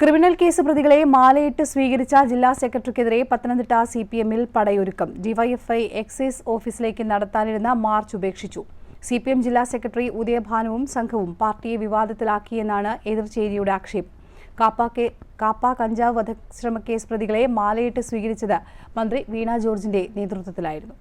Criminal case പ്രതികളെ മാലയിട്ട് സ്വീകരിച്ച ജില്ലാ സെക്രട്ടറിക്കെതിരെ പത്തനംതിട്ട സി പി എമ്മിൽ പടയൊരുക്കം. ഡിവൈഎഫ്ഐ എക്സൈസ് ഓഫീസിലേക്ക് നടത്താനിരുന്ന മാർച്ച് ഉപേക്ഷിച്ചു. സി പി എം ജില്ലാ സെക്രട്ടറി ഉദയഭാനുവും സംഘവും പാർട്ടിയെ വിവാദത്തിലാക്കിയെന്നാണ് എതിർചേരിയുടെ ആക്ഷേപം. കാപ്പ കേ കാപ്പ കഞ്ചാവ് വധശ്രമക്കേസ് പ്രതികളെ മാലയിട്ട് സ്വീകരിച്ചത് മന്ത്രി വീണ ജോർജിന്റെ നേതൃത്വത്തിലായിരുന്നു.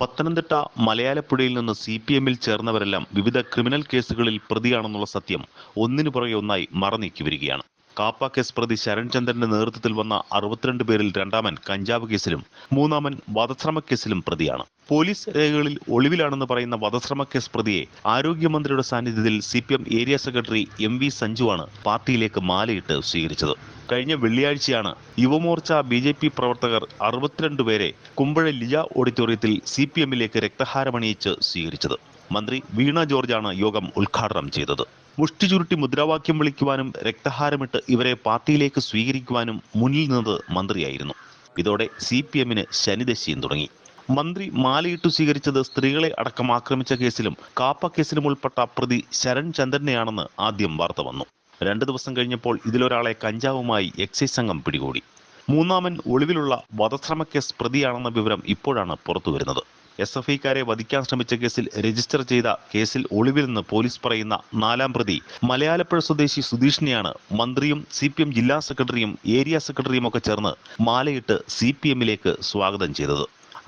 പത്തനംതിട്ട മലയാലപ്പുഴയിൽ നിന്ന് സി പി എമ്മിൽ ചേർന്നവരെല്ലാം വിവിധ ക്രിമിനൽ കേസുകളിൽ പ്രതിയാണെന്നുള്ള സത്യം ഒന്നിനു പുറകെ ഒന്നായി മറനീക്കി വരികയാണ്. കാപ്പ കേസ് പ്രതി ശരൺചന്ദ്രന്റെ നേതൃത്വത്തിൽ വന്ന അറുപത്തിരണ്ട് പേരിൽ രണ്ടാമൻ കഞ്ചാവ് കേസിലും മൂന്നാമൻ വധശ്രമ കേസിലും പ്രതിയാണ്. പോലീസ് രേഖകളിൽ ഒളിവിലാണെന്ന് പറയുന്ന വധശ്രമ കേസ് പ്രതിയെ ആരോഗ്യമന്ത്രിയുടെ സാന്നിധ്യത്തിൽ C P M area secretary M V സഞ്ജുവാണ് പാർട്ടിയിലേക്ക് മാലയിട്ട് സ്വീകരിച്ചത്. കഴിഞ്ഞ വെള്ളിയാഴ്ചയാണ് യുവമോർച്ച ബി ജെ പി പ്രവർത്തകർ അറുപത്തിരണ്ട് പേരെ കുമ്പഴ ലിജ ഓഡിറ്റോറിയത്തിൽ സി പി എമ്മിലേക്ക് രക്തഹാരമണിയിച്ച് സ്വീകരിച്ചത്. മന്ത്രി വീണ ജോർജാണ് യോഗം ഉദ്ഘാടനം ചെയ്തത്. മുഷ്ടി ചുരുട്ടി മുദ്രാവാക്യം വിളിക്കുവാനും രക്തഹാരമിട്ട് ഇവരെ പാർട്ടിയിലേക്ക് സ്വീകരിക്കുവാനും മുന്നിൽ നിന്നത് മന്ത്രിയായിരുന്നു. ഇതോടെ സി പി എമ്മിന് ശനിദശയും തുടങ്ങി. മന്ത്രി മാലയിട്ടു സ്വീകരിച്ചത് സ്ത്രീകളെ അടക്കം ആക്രമിച്ച കേസിലും കാപ്പ കേസിലും ഉൾപ്പെട്ട പ്രതി ശരൺ ചന്ദ്രനെയാണെന്ന് ആദ്യം വാർത്ത വന്നു. രണ്ടു ദിവസം കഴിഞ്ഞപ്പോൾ ഇതിലൊരാളെ കഞ്ചാവുമായി എക്സൈസ് സംഘം പിടികൂടി. മൂന്നാമൻ ഒളിവിലുള്ള വധശ്രമ കേസ് പ്രതിയാണെന്ന വിവരം ഇപ്പോഴാണ് പുറത്തുവരുന്നത് എസ് എഫ് ഐക്കാരെ വധിക്കാൻ ശ്രമിച്ച കേസിൽ രജിസ്റ്റർ ചെയ്ത കേസിൽ ഒളിവിൽ നിന്ന് പോലീസ് പറയുന്ന നാലാം പ്രതി മലയാലപ്പുഴ സ്വദേശി സുധീഷിനെയാണ് മന്ത്രിയും സി പി എം ജില്ലാ സെക്രട്ടറിയും ഏരിയ സെക്രട്ടറിയും ഒക്കെ ചേർന്ന് മാലയിട്ട് സി പി എമ്മിലേക്ക് സ്വാഗതം ചെയ്തത്.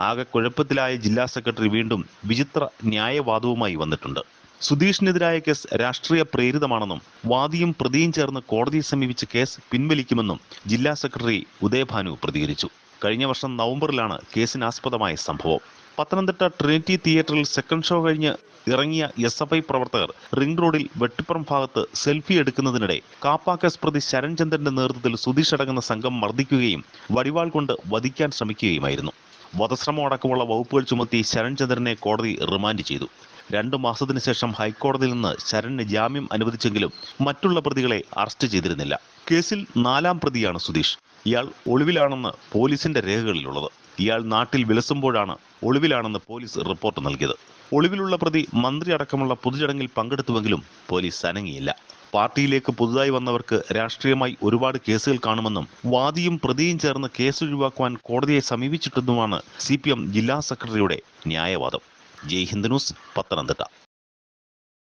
ആകെ കുഴപ്പത്തിലായ ജില്ലാ സെക്രട്ടറി വീണ്ടും വിചിത്ര ന്യായവാദവുമായി വന്നിട്ടുണ്ട്. സുധീഷിനെതിരായ കേസ് രാഷ്ട്രീയ പ്രേരിതമാണെന്നും വാദിയും പ്രതിയും ചേർന്ന് കോടതിയെ സമീപിച്ച് കേസ് പിൻവലിക്കുമെന്നും ജില്ലാ സെക്രട്ടറി ഉദയഭാനു പ്രതികരിച്ചു. കഴിഞ്ഞ വർഷം നവംബറിലാണ് കേസിനാസ്പദമായ സംഭവം. പത്തനംതിട്ട ട്രിനിറ്റി തിയേറ്ററിൽ സെക്കൻഡ് ഷോ കഴിഞ്ഞ് ഇറങ്ങിയ എസ് എഫ് ഐ പ്രവർത്തകർ റിംഗ് റോഡിൽ വെട്ടിപ്പുറം ഭാഗത്ത് സെൽഫി എടുക്കുന്നതിനിടെ കാപ്പാക്കസ് പ്രതി ശരൺചന്ദ്രന്റെ നേതൃത്വത്തിൽ സുധീഷ് അടങ്ങുന്ന സംഘം മർദ്ദിക്കുകയും വടിവാൾ കൊണ്ട് വധിക്കാൻ ശ്രമിക്കുകയുമായിരുന്നു. വധശ്രമം അടക്കമുള്ള വകുപ്പുകൾ ചുമത്തി ശരൺചന്ദ്രനെ കോടതി റിമാൻഡ് ചെയ്തു. രണ്ടു മാസത്തിനു ശേഷം ഹൈക്കോടതിയിൽ നിന്ന് ശരണിന് ജാമ്യം അനുവദിച്ചെങ്കിലും മറ്റുള്ള പ്രതികളെ അറസ്റ്റ് ചെയ്തിരുന്നില്ല. കേസിൽ നാലാം പ്രതിയാണ് സുധീഷ്. ഇയാൾ ഒളിവിലാണെന്ന് പോലീസിന്റെ രേഖകളിലുള്ളത്. ഇയാൾ നാട്ടിൽ വിലസുമ്പോഴാണ് ഒളിവിലാണെന്ന് പോലീസ് റിപ്പോർട്ട് നൽകിയത്. ഒളിവിലുള്ള പ്രതി മന്ത്രി അടക്കമുള്ള പൊതുചടങ്ങിൽ പങ്കെടുത്തുവെങ്കിലും പോലീസ് അനങ്ങിയില്ല. പാർട്ടിയിലേക്ക് പുതുതായി വന്നവർക്ക് രാഷ്ട്രീയമായി ഒരുപാട് കേസുകൾ കാണുമെന്നും വാദിയും പ്രതിയും ചേർന്ന് കേസ് ഒഴിവാക്കുവാൻ കോടതിയെ സമീപിച്ചിട്ടെന്നുമാണ് സി ജില്ലാ സെക്രട്ടറിയുടെ ന്യായവാദം. ജയ് ഹിന്ദ് ന്യൂസ് പത്തനംതിട്ട.